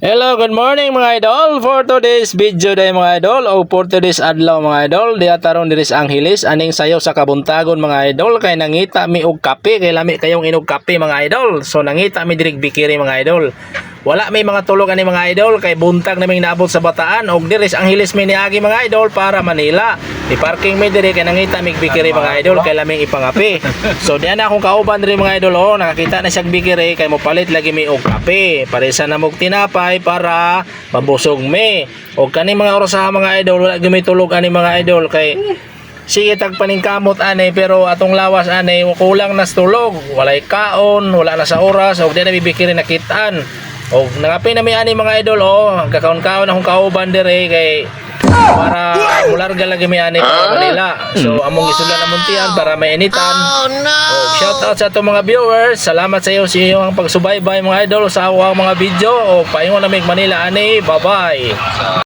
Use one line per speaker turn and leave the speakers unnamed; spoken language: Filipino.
Hello, good morning mga idol. For today's video day mga idol o for today's adlaw mga idol, di ataron diris Angeles aning sayo sa kabuntagon mga idol kay nangita mi og kape kay lami kayong inog kape mga idol. So nangita mi dirig bikiri mga idol. Wala may mga tulog ani mga idol kay buntag naming naabot sa Bataan og diris Angeles mi niagi mga idol para Manila. I-parking mi diri kay nangita mi bikiri mga idol kay laming ipangape. So diyan na akong kauban diri mga idol oh, nakakita na siyang bikiri kay mopalit lagi mi og kape. Paresa na mog tinapay para mabusog mi. Og kani mga oras sa mga idol wala gyud may tulog ani mga idol kay Sige tag paningkamot ani pero atong lawas ani kulang na sa tulog, walay kaon, wala na sa oras og di na bibikiri nakitaan. Og nangapi na mi ani mga idol oh, kakaon-kaon akong kauban dire kay para mularga lagi mi ani para Manila. So among isulan na muntian para mainitan. Oh no. Og shout out sa atong mga viewers. Salamat sa iyo sa iyong pagsubaybay mga idol sa awang mga video. O paingon na Manila ani. Bye-bye.